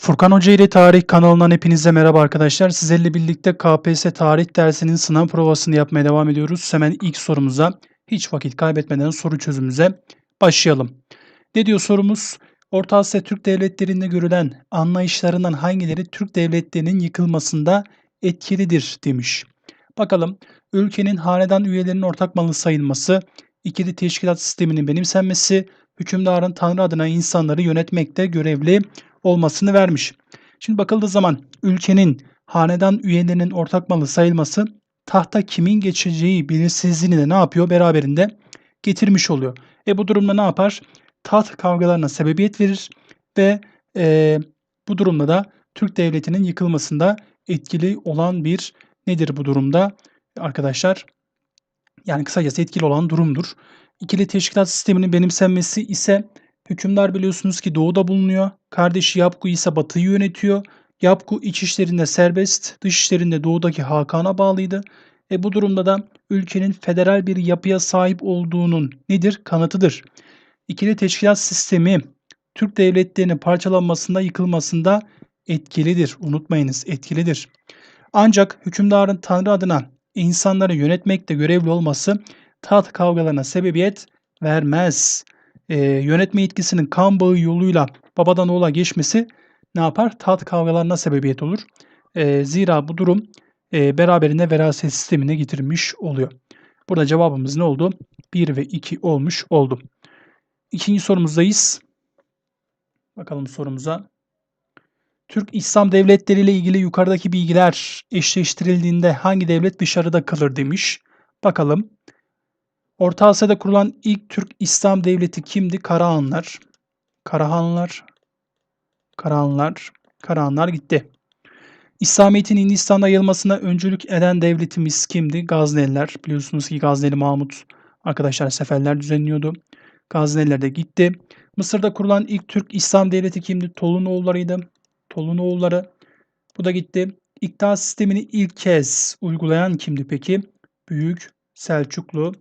Furkan Hoca ile Tarih kanalından hepinize merhaba arkadaşlar. Sizlerle birlikte KPSS tarih dersinin sınav provasını yapmaya devam ediyoruz. Hemen ilk sorumuza hiç vakit kaybetmeden soru çözümümüze başlayalım. Ne diyor sorumuz? Orta Asya Türk devletlerinde görülen anlayışlarından hangileri Türk devletlerinin yıkılmasında etkilidir demiş. Bakalım ülkenin hanedan üyelerinin ortak malı sayılması, ikili teşkilat sisteminin benimsenmesi, hükümdarın Tanrı adına insanları yönetmekte görevli olmasını vermiş. Şimdi bakıldığı zaman ülkenin hanedan üyelerinin ortak malı sayılması tahta kimin geçeceği belirsizliğini de ne yapıyor? Beraberinde getirmiş oluyor. E bu durumda ne yapar? Taht kavgalarına sebebiyet verir ve e, bu durumda da Türk devletinin yıkılmasında etkili olan bir nedir bu durumda arkadaşlar? Yani kısacası etkili olan durumdur. İkili teşkilat sisteminin benimsenmesi ise hükümdar biliyorsunuz ki doğuda bulunuyor. Kardeşi Yapgu ise batıyı yönetiyor. Yapgu iç işlerinde serbest, dış işlerinde doğudaki Hakan'a bağlıydı. E bu durumda da ülkenin federal bir yapıya sahip olduğunun nedir? Kanıtıdır. İkili teşkilat sistemi Türk devletlerinin parçalanmasında, yıkılmasında etkilidir. Unutmayınız etkilidir. Ancak hükümdarın Tanrı adına insanları yönetmekte görevli olması taht kavgalarına sebebiyet vermez. Ee, yönetme yetkisinin kan bağı yoluyla babadan oğula geçmesi ne yapar? Taht kavgalarına sebebiyet olur. Ee, zira bu durum e, beraberinde veraset sistemine getirmiş oluyor. Burada cevabımız ne oldu? 1 ve 2 olmuş oldu. İkinci sorumuzdayız. Bakalım sorumuza. Türk İslam devletleri ile ilgili yukarıdaki bilgiler eşleştirildiğinde hangi devlet dışarıda kalır demiş. Bakalım. Orta Asya'da kurulan ilk Türk İslam devleti kimdi? Karahanlar. Karahanlar. Karahanlar. Karahanlar gitti. İslamiyet'in Hindistan'da yayılmasına öncülük eden devletimiz kimdi? Gazneliler. Biliyorsunuz ki Gazneli Mahmut arkadaşlar seferler düzenliyordu. Gazneliler de gitti. Mısır'da kurulan ilk Türk İslam devleti kimdi? Tolunoğullarıydı. Tolunoğulları. Bu da gitti. İktidar sistemini ilk kez uygulayan kimdi peki? Büyük Selçuklu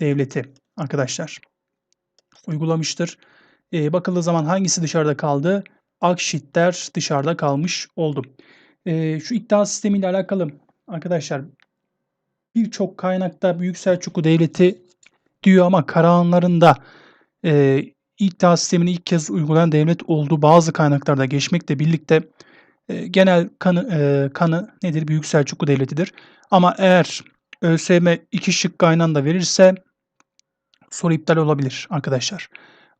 Devleti arkadaşlar. Uygulamıştır. E, bakıldığı zaman hangisi dışarıda kaldı? Akşitler dışarıda kalmış oldu. E, şu iktidar sistemiyle alakalı arkadaşlar birçok kaynakta Büyük Selçuklu Devleti diyor ama Karahanların da e, iktidar sistemini ilk kez uygulayan devlet olduğu bazı kaynaklarda geçmekle birlikte e, genel kanı, e, kanı nedir? Büyük Selçuklu Devleti'dir. Ama eğer ÖSYM iki şık aynı anda verirse soru iptal olabilir arkadaşlar.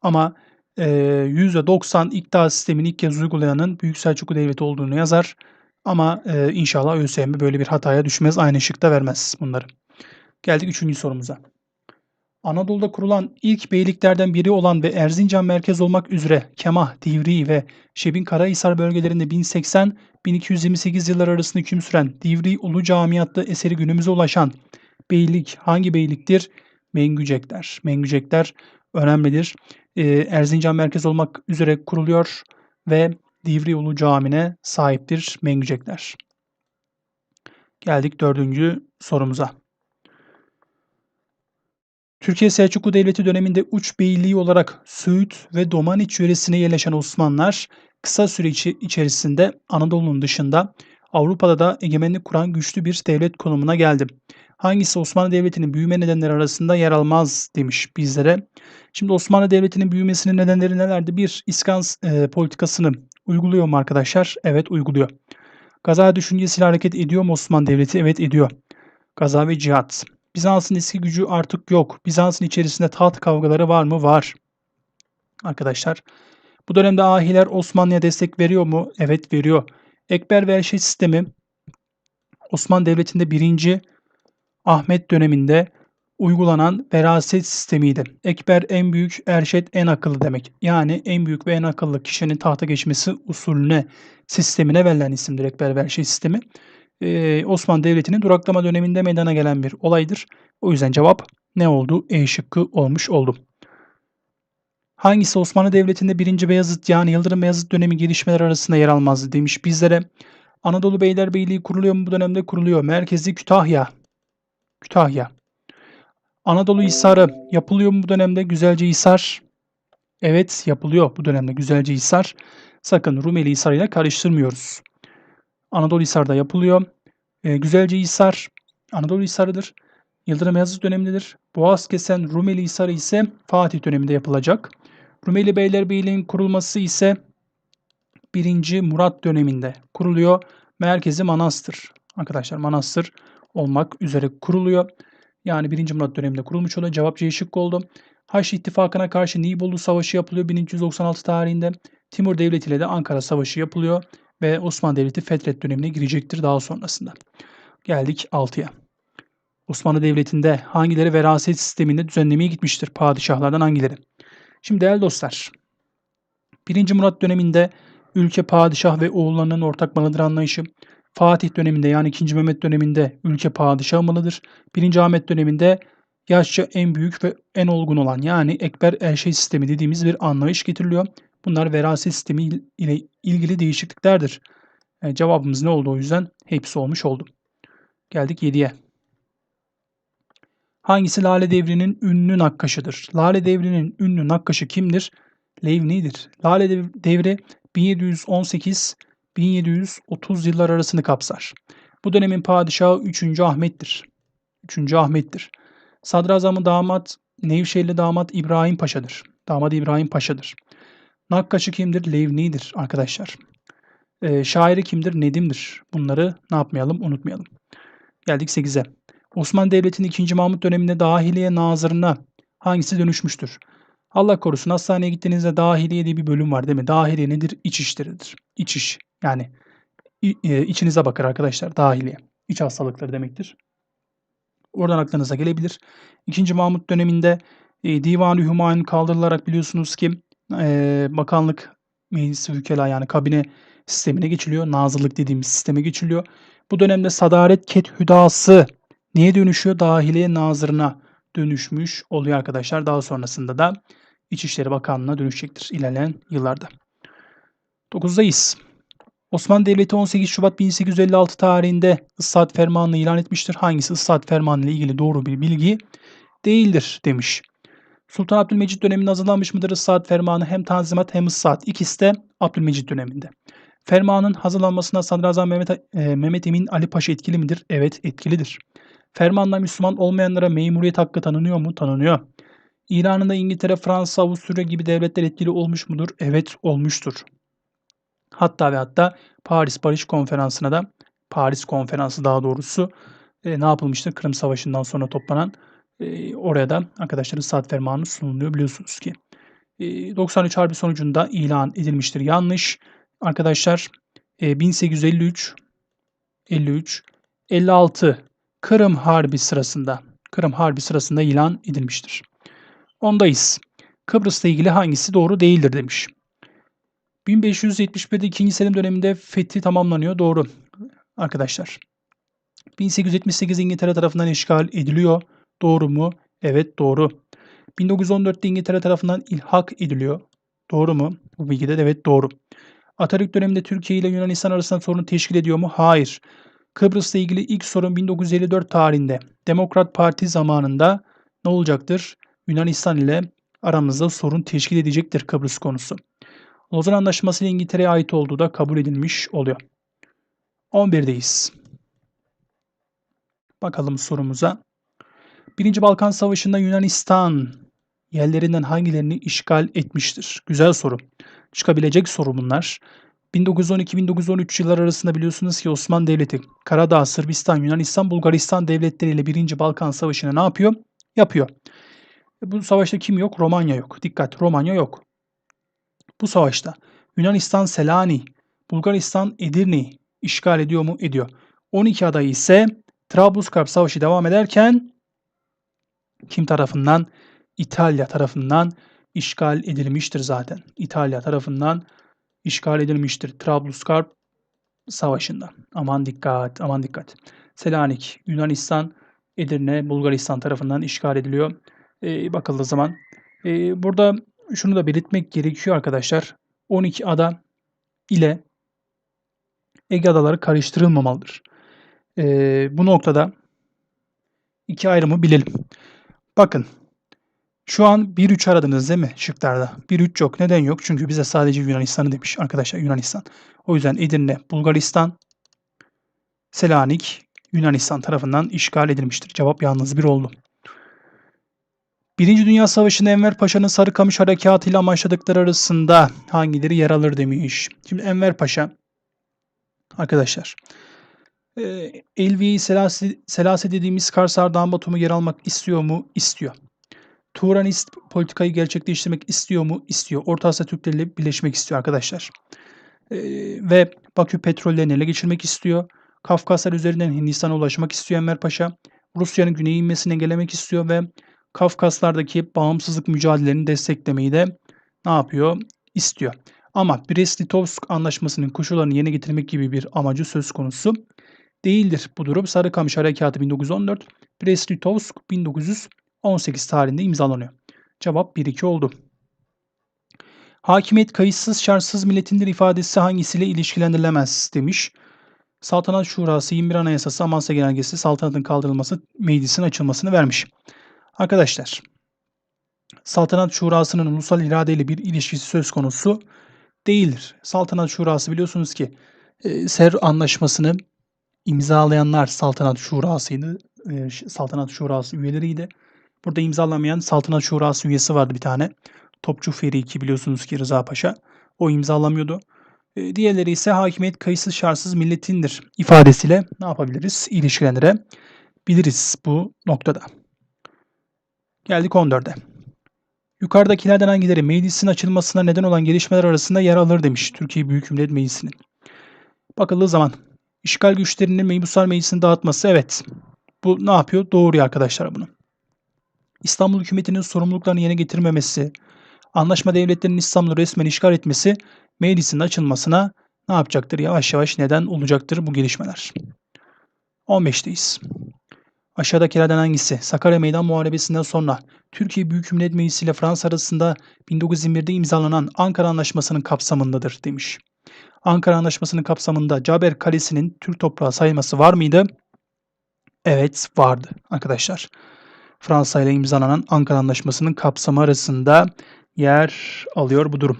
Ama e, %90 iktidar sistemini ilk kez uygulayanın Büyük Selçuklu Devleti olduğunu yazar. Ama e, inşallah ÖSYM böyle bir hataya düşmez. Aynı şıkta vermez bunları. Geldik üçüncü sorumuza. Anadolu'da kurulan ilk beyliklerden biri olan ve Erzincan merkez olmak üzere Kemah, Divri ve Şebin Karahisar bölgelerinde 1080-1228 yıllar arasında hüküm süren Divri Ulu Cami adlı eseri günümüze ulaşan beylik hangi beyliktir? Mengücekler. Mengücekler önemlidir. Ee, Erzincan merkez olmak üzere kuruluyor ve Divri Ulu Cami'ne sahiptir Mengücekler. Geldik dördüncü sorumuza. Türkiye Selçuklu Devleti döneminde uç beyliği olarak Söğüt ve Domaniç yöresine yerleşen Osmanlılar kısa süre içerisinde Anadolu'nun dışında Avrupa'da da egemenlik kuran güçlü bir devlet konumuna geldi. Hangisi Osmanlı Devleti'nin büyüme nedenleri arasında yer almaz demiş bizlere. Şimdi Osmanlı Devleti'nin büyümesinin nedenleri nelerdi? Bir, İskans e, politikasını uyguluyor mu arkadaşlar? Evet uyguluyor. Gaza düşüncesiyle hareket ediyor mu Osmanlı Devleti? Evet ediyor. Gaza ve cihat. Bizans'ın eski gücü artık yok. Bizans'ın içerisinde taht kavgaları var mı? Var. Arkadaşlar. Bu dönemde ahiler Osmanlı'ya destek veriyor mu? Evet veriyor. Ekber ve Erşet sistemi Osmanlı Devleti'nde birinci Ahmet döneminde uygulanan veraset sistemiydi. Ekber en büyük, Erşet en akıllı demek. Yani en büyük ve en akıllı kişinin tahta geçmesi usulüne, sistemine verilen isimdir Ekber ve Erşet sistemi. Ee, Osmanlı Devleti'nin duraklama döneminde meydana gelen bir olaydır. O yüzden cevap ne oldu? E şıkkı olmuş oldu. Hangisi Osmanlı Devleti'nde 1. Beyazıt yani Yıldırım Beyazıt dönemi gelişmeler arasında yer almazdı demiş bizlere. Anadolu Beylerbeyliği kuruluyor mu bu dönemde? Kuruluyor. Merkezi Kütahya. Kütahya. Anadolu Hisarı yapılıyor mu bu dönemde? Güzelce Hisar. Evet yapılıyor bu dönemde Güzelce Hisar. Sakın Rumeli Hisarı ile karıştırmıyoruz. Anadolu Hisar'da yapılıyor. E, Güzelce Hisar Anadolu Hisarı'dır. Yıldırım Beyazıt dönemindedir. Boğaz kesen Rumeli Hisarı ise Fatih döneminde yapılacak. Rumeli Beylerbeyliğin kurulması ise 1. Murat döneminde kuruluyor. Merkezi Manastır. Arkadaşlar Manastır olmak üzere kuruluyor. Yani 1. Murat döneminde kurulmuş oluyor. Cevap C şıkkı oldu. Haç İttifakı'na karşı Nibolu Savaşı yapılıyor 1396 tarihinde. Timur Devleti ile de Ankara Savaşı yapılıyor ve Osmanlı Devleti Fetret dönemine girecektir daha sonrasında. Geldik 6'ya. Osmanlı Devleti'nde hangileri veraset sisteminde düzenlemeye gitmiştir? Padişahlardan hangileri? Şimdi değerli dostlar, 1. Murat döneminde ülke padişah ve oğullarının ortak malıdır anlayışı. Fatih döneminde yani 2. Mehmet döneminde ülke padişah malıdır. 1. Ahmet döneminde yaşça en büyük ve en olgun olan yani Ekber Elşey sistemi dediğimiz bir anlayış getiriliyor. Bunlar veraset sistemi ile ilgili değişikliklerdir. E, cevabımız ne oldu o yüzden? Hepsi olmuş oldu. Geldik 7'ye. Hangisi Lale Devri'nin ünlü nakkaşıdır? Lale Devri'nin ünlü nakkaşı kimdir? Levni'dir. Lale Devri 1718-1730 yıllar arasını kapsar. Bu dönemin padişahı 3. Ahmet'tir. 3. Ahmet'tir. Sadrazamı damat Nevşehirli damat İbrahim Paşa'dır. Damat İbrahim Paşa'dır. Nakkaşı kimdir? Levni'dir arkadaşlar. Ee, şairi kimdir? Nedim'dir. Bunları ne yapmayalım? Unutmayalım. Geldik 8'e. Osmanlı Devleti'nin 2. Mahmut döneminde dahiliye nazırına hangisi dönüşmüştür? Allah korusun hastaneye gittiğinizde dahiliye diye bir bölüm var değil mi? Dahiliye nedir? İç işleridir. İç iş. Yani e, içinize bakar arkadaşlar dahiliye. İç hastalıkları demektir. Oradan aklınıza gelebilir. 2. Mahmut döneminde e, Divan-ı Hümayun kaldırılarak biliyorsunuz ki e, bakanlık meclisi vükela yani kabine sistemine geçiliyor. Nazırlık dediğimiz sisteme geçiliyor. Bu dönemde sadaret ket hüdası neye dönüşüyor? Dahiliye nazırına dönüşmüş oluyor arkadaşlar. Daha sonrasında da İçişleri Bakanlığı'na dönüşecektir ilerleyen yıllarda. 9'dayız. Osmanlı Devleti 18 Şubat 1856 tarihinde ıslahat fermanını ilan etmiştir. Hangisi ıslahat fermanı ile ilgili doğru bir bilgi değildir demiş. Sultan Abdülmecit döneminde hazırlanmış mıdır ıslahat fermanı? Hem tanzimat hem ıslahat. İkisi de Abdülmecit döneminde. Fermanın hazırlanmasına Sadrazam Mehmet, e, Mehmet Emin Ali Paşa etkili midir? Evet etkilidir. Fermanla Müslüman olmayanlara memuriyet hakkı tanınıyor mu? Tanınıyor. İran'ında İngiltere, Fransa, Avusturya gibi devletler etkili olmuş mudur? Evet olmuştur. Hatta ve hatta Paris Barış Konferansı'na da Paris Konferansı daha doğrusu e, ne yapılmıştır? Kırım Savaşı'ndan sonra toplanan e, oraya da arkadaşların saat fermanı sunuluyor biliyorsunuz ki. E, 93 Harbi sonucunda ilan edilmiştir. Yanlış. Arkadaşlar e, 1853 53 56 Kırım Harbi sırasında Kırım Harbi sırasında ilan edilmiştir. Ondayız. Kıbrıs'la ilgili hangisi doğru değildir demiş. 1571'de 2. Selim döneminde fethi tamamlanıyor. Doğru arkadaşlar. 1878 İngiltere tarafından işgal ediliyor. Doğru mu? Evet doğru. 1914'te İngiltere tarafından ilhak ediliyor. Doğru mu? Bu bilgide de evet doğru. Atatürk döneminde Türkiye ile Yunanistan arasında sorun teşkil ediyor mu? Hayır. Kıbrıs'la ilgili ilk sorun 1954 tarihinde Demokrat Parti zamanında ne olacaktır? Yunanistan ile aramızda sorun teşkil edecektir Kıbrıs konusu. Lozan Anlaşması ile İngiltere'ye ait olduğu da kabul edilmiş oluyor. 11'deyiz. Bakalım sorumuza. Birinci Balkan Savaşı'nda Yunanistan yerlerinden hangilerini işgal etmiştir? Güzel soru. Çıkabilecek soru bunlar. 1912-1913 yıllar arasında biliyorsunuz ki Osmanlı Devleti Karadağ, Sırbistan, Yunanistan, Bulgaristan devletleriyle 1. Balkan Savaşı'nı ne yapıyor? Yapıyor. E, bu savaşta kim yok? Romanya yok. Dikkat Romanya yok. Bu savaşta Yunanistan Selani, Bulgaristan Edirne işgal ediyor mu? Ediyor. 12 aday ise Trablusgarp Savaşı devam ederken kim tarafından? İtalya tarafından işgal edilmiştir zaten. İtalya tarafından işgal edilmiştir Trablusgarp Savaşı'nda. Aman dikkat, aman dikkat. Selanik, Yunanistan, Edirne, Bulgaristan tarafından işgal ediliyor. Ee, bakıldığı zaman. Ee, burada şunu da belirtmek gerekiyor arkadaşlar. 12 ada ile Ege adaları karıştırılmamalıdır. Ee, bu noktada iki ayrımı bilelim. Bakın Şu an 1-3 aradınız değil mi şıklarda? 1-3 yok. Neden yok? Çünkü bize sadece Yunanistan'ı demiş arkadaşlar Yunanistan. O yüzden Edirne, Bulgaristan, Selanik, Yunanistan tarafından işgal edilmiştir. Cevap yalnız bir oldu. Birinci Dünya Savaşı'nda Enver Paşa'nın Sarıkamış Harekatı ile amaçladıkları arasında hangileri yer alır demiş. Şimdi Enver Paşa arkadaşlar e, Elviye Selasi, Selasi dediğimiz Kars Ardahan Batum'u yer almak istiyor mu? İstiyor. Turanist politikayı gerçekleştirmek istiyor mu? İstiyor. Orta Asya Türkleriyle birleşmek istiyor arkadaşlar. E, ve Bakü petrollerini ele geçirmek istiyor. Kafkaslar üzerinden Hindistan'a ulaşmak istiyor Enver Paşa. Rusya'nın güneye inmesini engellemek istiyor ve Kafkaslardaki bağımsızlık mücadelelerini desteklemeyi de ne yapıyor? İstiyor. Ama Brest-Litovsk anlaşmasının koşullarını yerine getirmek gibi bir amacı söz konusu değildir bu durum. Sarıkamış Harekatı 1914, Brest-Litovsk 1918 tarihinde imzalanıyor. Cevap 1-2 oldu. Hakimiyet kayıtsız şartsız milletindir ifadesi hangisiyle ilişkilendirilemez demiş. Saltanat Şurası 21 Anayasası Amasya Genelgesi saltanatın kaldırılması meclisin açılmasını vermiş. Arkadaşlar Saltanat Şurası'nın ulusal iradeyle bir ilişkisi söz konusu değildir. Saltanat Şurası biliyorsunuz ki e, Ser Anlaşması'nı imzalayanlar Saltanat Şurası'ydı. E, Saltanat Şurası üyeleriydi. Burada imzalamayan Saltanat Şurası üyesi vardı bir tane. Topçu Feriki biliyorsunuz ki Rıza Paşa. O imzalamıyordu. E, diğerleri ise hakimiyet kayıtsız şartsız milletindir ifadesiyle ne yapabiliriz? İlişkilendirebiliriz bu noktada. Geldik 14'e. Yukarıdakilerden hangileri meclisin açılmasına neden olan gelişmeler arasında yer alır demiş Türkiye Büyük Millet Meclisi'nin. Bakıldığı zaman işgal güçlerinin Meybuslar Meclisi'ni dağıtması evet. Bu ne yapıyor? Doğruyor arkadaşlar bunu. İstanbul hükümetinin sorumluluklarını yerine getirmemesi, anlaşma devletlerinin İstanbul'u resmen işgal etmesi meclisin açılmasına ne yapacaktır? Yavaş yavaş neden olacaktır bu gelişmeler. 15'teyiz. Aşağıdakilerden hangisi Sakarya Meydan Muharebesi'nden sonra Türkiye Büyük Millet Meclisi ile Fransa arasında 1921'de imzalanan Ankara Anlaşması'nın kapsamındadır demiş. Ankara Anlaşması'nın kapsamında Caber Kalesi'nin Türk toprağı sayılması var mıydı? Evet vardı arkadaşlar. Fransa ile imzalanan Ankara Anlaşması'nın kapsamı arasında yer alıyor bu durum.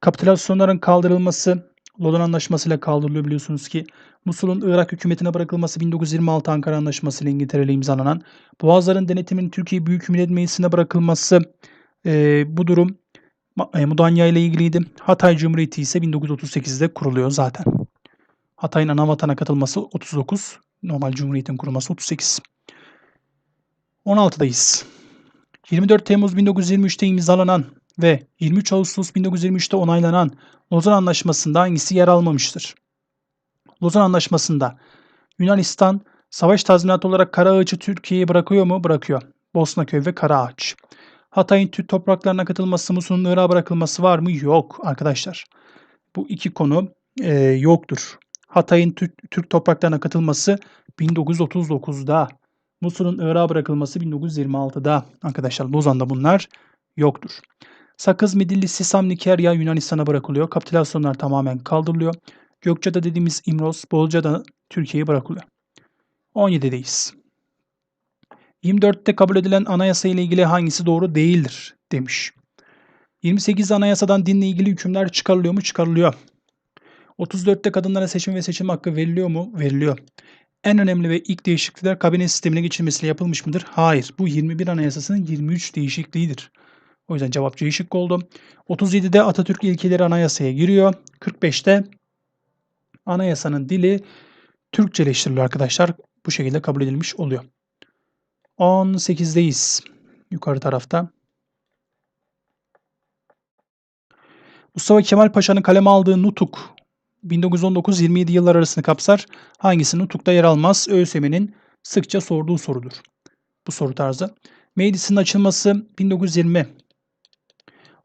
Kapitülasyonların kaldırılması Lodon Anlaşması ile kaldırılıyor biliyorsunuz ki. Musul'un Irak hükümetine bırakılması 1926 Ankara Anlaşması ile İngiltere ile imzalanan. Boğazların denetiminin Türkiye Büyük Millet Meclisi'ne bırakılması e, bu durum e, Mudanya ile ilgiliydi. Hatay Cumhuriyeti ise 1938'de kuruluyor zaten. Hatay'ın ana vatana katılması 39, normal Cumhuriyet'in kurulması 38. 16'dayız. 24 Temmuz 1923'te imzalanan ve 23 Ağustos 1923'te onaylanan Lozan Anlaşması'nda hangisi yer almamıştır? Lozan Anlaşması'nda Yunanistan savaş tazminatı olarak Karaağaç'ı Türkiye'ye bırakıyor mu? Bırakıyor. Bosnaköy ve Karaağaç. Hatay'ın Türk topraklarına katılması, Musul'un Irak'a bırakılması var mı? Yok arkadaşlar. Bu iki konu e, yoktur. Hatay'ın Türk, Türk topraklarına katılması 1939'da. Musul'un Irak'a bırakılması 1926'da. Arkadaşlar Lozan'da bunlar yoktur. Sakız, Midilli, Sisam, Nikerya Yunanistan'a bırakılıyor. Kapitülasyonlar tamamen kaldırılıyor. Gökçeada dediğimiz İmros, Bolca'da Türkiye'ye bırakılıyor. 17'deyiz. 24'te kabul edilen anayasa ile ilgili hangisi doğru değildir demiş. 28 anayasadan dinle ilgili hükümler çıkarılıyor mu? Çıkarılıyor. 34'te kadınlara seçim ve seçim hakkı veriliyor mu? Veriliyor. En önemli ve ilk değişiklikler kabine sistemine geçilmesiyle yapılmış mıdır? Hayır. Bu 21 anayasasının 23 değişikliğidir. O yüzden cevap C şıkkı oldu. 37'de Atatürk ilkeleri anayasaya giriyor. 45'te anayasanın dili Türkçeleştiriliyor arkadaşlar. Bu şekilde kabul edilmiş oluyor. 18'deyiz. Yukarı tarafta. Mustafa Kemal Paşa'nın kaleme aldığı Nutuk 1919-27 yıllar arasını kapsar. Hangisi Nutuk'ta yer almaz? ÖSYM'nin sıkça sorduğu sorudur. Bu soru tarzı. Meclisin açılması 1920.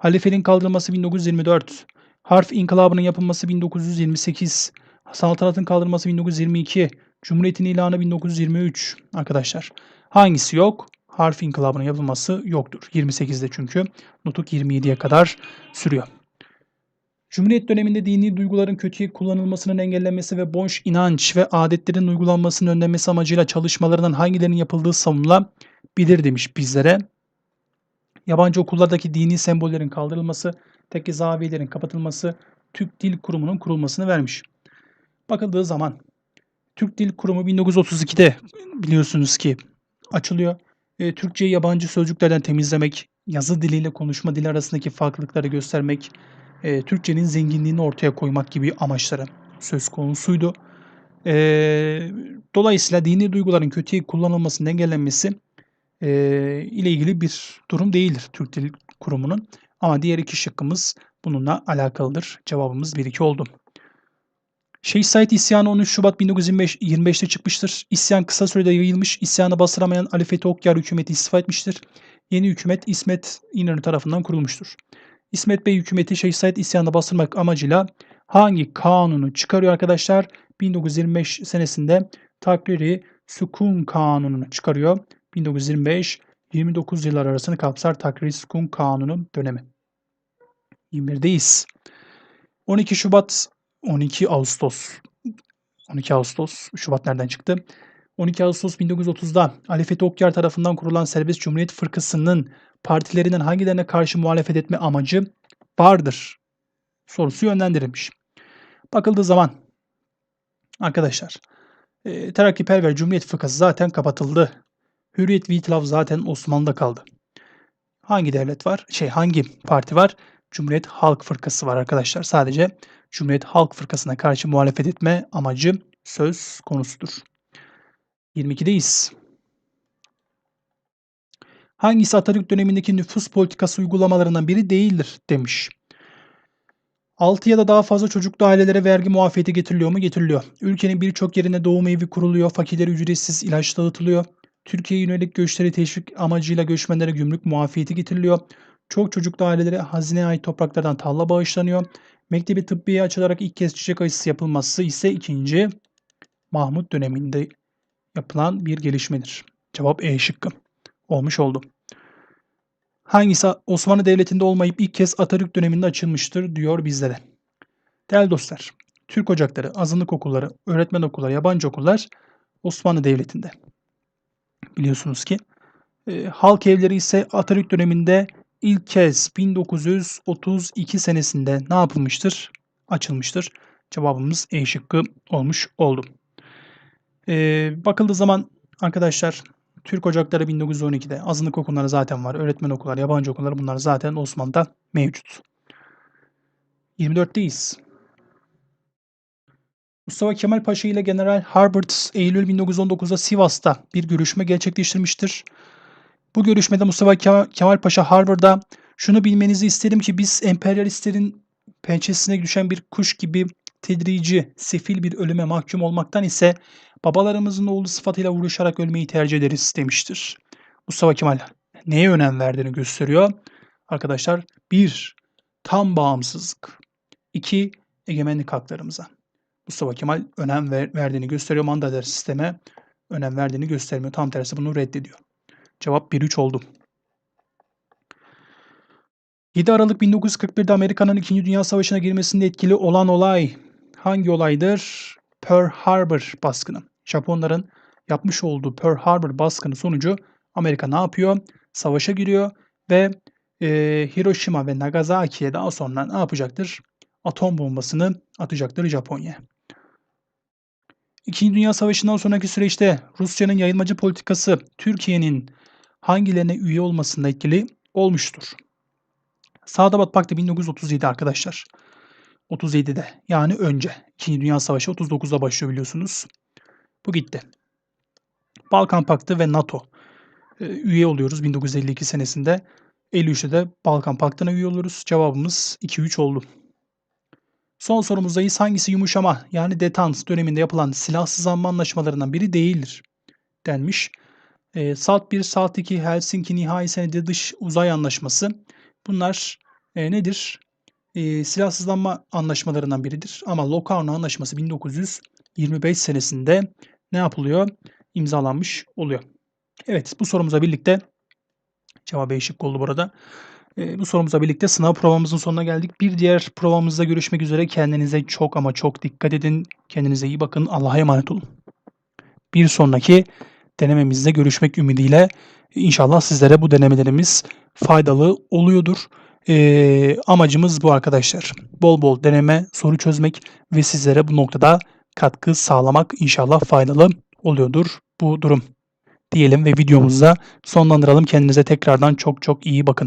Halifeliğin kaldırılması 1924. Harf inkılabının yapılması 1928. Saltanatın kaldırılması 1922. Cumhuriyetin ilanı 1923 arkadaşlar. Hangisi yok? Harf inkılabının yapılması yoktur. 28'de çünkü. Nutuk 27'ye kadar sürüyor. Cumhuriyet döneminde dini duyguların kötüye kullanılmasının engellenmesi ve boş inanç ve adetlerin uygulanmasının önlenmesi amacıyla çalışmalarından hangilerinin yapıldığı savunulabilir demiş bizlere. Yabancı okullardaki dini sembollerin kaldırılması, tekke zaviyelerin kapatılması, Türk Dil Kurumu'nun kurulmasını vermiş. Bakıldığı zaman Türk Dil Kurumu 1932'de biliyorsunuz ki açılıyor. E, Türkçeyi yabancı sözcüklerden temizlemek, yazı diliyle konuşma dili arasındaki farklılıkları göstermek, e, Türkçenin zenginliğini ortaya koymak gibi amaçları söz konusuydu. E, dolayısıyla dini duyguların kötüye kullanılmasının engellenmesi e, ile ilgili bir durum değildir Türk Dil Kurumu'nun. Ama diğer iki şıkkımız bununla alakalıdır. Cevabımız 1-2 oldu. Şeyh Said isyanı 13 Şubat 1925'te çıkmıştır. İsyan kısa sürede yayılmış. İsyanı bastıramayan Ali Fethi Okyar hükümeti istifa etmiştir. Yeni hükümet İsmet İnönü tarafından kurulmuştur. İsmet Bey hükümeti Şeyh Said isyanını bastırmak amacıyla hangi kanunu çıkarıyor arkadaşlar? 1925 senesinde Takriri Sukun Kanunu'nu çıkarıyor. 1925 29 yıllar arasını kapsar Takriri Sukun Kanunu dönemi. 21'deyiz. 12 Şubat 12 Ağustos 12 Ağustos Şubat nereden çıktı? 12 Ağustos 1930'da Ali Fethi Okyar tarafından kurulan Serbest Cumhuriyet Fırkası'nın partilerinden hangilerine karşı muhalefet etme amacı vardır? Sorusu yönlendirilmiş. Bakıldığı zaman arkadaşlar e, Terakkiperver Cumhuriyet Fırkası zaten kapatıldı. Hürriyet ve İtilaf zaten Osmanlı'da kaldı. Hangi devlet var? Şey hangi parti var? Cumhuriyet Halk Fırkası var arkadaşlar. Sadece Cumhuriyet Halk Fırkası'na karşı muhalefet etme amacı söz konusudur. 22'deyiz. Hangisi Atatürk dönemindeki nüfus politikası uygulamalarından biri değildir demiş. 6 ya da daha fazla çocuklu ailelere vergi muafiyeti getiriliyor mu? Getiriliyor. Ülkenin birçok yerine doğum evi kuruluyor. Fakirlere ücretsiz ilaç dağıtılıyor. Türkiye'ye yönelik göçleri teşvik amacıyla göçmenlere gümrük muafiyeti getiriliyor. Çok çocuklu ailelere hazineye ait topraklardan tarla bağışlanıyor. Mektebi tıbbiye açılarak ilk kez çiçek aşısı yapılması ise ikinci Mahmut döneminde yapılan bir gelişmedir. Cevap E şıkkı olmuş oldu. Hangisi Osmanlı Devleti'nde olmayıp ilk kez Atatürk döneminde açılmıştır diyor bizlere. Değerli dostlar, Türk ocakları, azınlık okulları, öğretmen okulları, yabancı okullar Osmanlı Devleti'nde. Biliyorsunuz ki e, halk evleri ise Atatürk döneminde ilk kez 1932 senesinde ne yapılmıştır? Açılmıştır. Cevabımız E şıkkı olmuş oldu. Ee, bakıldığı zaman arkadaşlar Türk ocakları 1912'de azınlık okulları zaten var. Öğretmen okulları, yabancı okulları bunlar zaten Osmanlı'da mevcut. 24'teyiz. Mustafa Kemal Paşa ile General Harbert Eylül 1919'da Sivas'ta bir görüşme gerçekleştirmiştir. Bu görüşmede Mustafa Kemal Paşa Harvard'a şunu bilmenizi isterim ki biz emperyalistlerin pençesine düşen bir kuş gibi tedrici, sefil bir ölüme mahkum olmaktan ise babalarımızın oğlu sıfatıyla vuruşarak ölmeyi tercih ederiz demiştir. Mustafa Kemal neye önem verdiğini gösteriyor. Arkadaşlar bir tam bağımsızlık. iki egemenlik haklarımıza. Mustafa Kemal önem ver, verdiğini gösteriyor. Mandater sisteme önem verdiğini göstermiyor. Tam tersi bunu reddediyor. Cevap 1-3 oldu. 7 Aralık 1941'de Amerika'nın 2. Dünya Savaşı'na girmesinde etkili olan olay hangi olaydır? Pearl Harbor baskını. Japonların yapmış olduğu Pearl Harbor baskını sonucu Amerika ne yapıyor? Savaşa giriyor ve e, Hiroşima ve Nagasaki'ye daha sonra ne yapacaktır? Atom bombasını atacaktır Japonya. İkinci Dünya Savaşı'ndan sonraki süreçte Rusya'nın yayılmacı politikası Türkiye'nin hangilerine üye olmasında etkili olmuştur? Sadabat Paktı 1937 arkadaşlar. 37'de yani önce. İkinci Dünya Savaşı 39'da başlıyor biliyorsunuz. Bu gitti. Balkan Paktı ve NATO e, üye oluyoruz 1952 senesinde. 53'te de Balkan Paktı'na üye oluyoruz. Cevabımız 2-3 oldu. Son sorumuzdayız. Hangisi yumuşama yani detans döneminde yapılan silahsızlanma anlaşmalarından biri değildir denmiş. E, SALT 1, SALT 2, Helsinki Nihai Senedi Dış Uzay Anlaşması. Bunlar e, nedir? E, silahsızlanma anlaşmalarından biridir. Ama Locarno Anlaşması 1925 senesinde ne yapılıyor? İmzalanmış oluyor. Evet bu sorumuza birlikte cevabı eşit oldu burada. E, bu sorumuza birlikte sınav provamızın sonuna geldik. Bir diğer provamızda görüşmek üzere. Kendinize çok ama çok dikkat edin. Kendinize iyi bakın. Allah'a emanet olun. Bir sonraki denememizde görüşmek ümidiyle inşallah sizlere bu denemelerimiz faydalı oluyordur. Ee, amacımız bu arkadaşlar. Bol bol deneme, soru çözmek ve sizlere bu noktada katkı sağlamak inşallah faydalı oluyordur bu durum. Diyelim ve videomuzu da sonlandıralım. Kendinize tekrardan çok çok iyi bakın.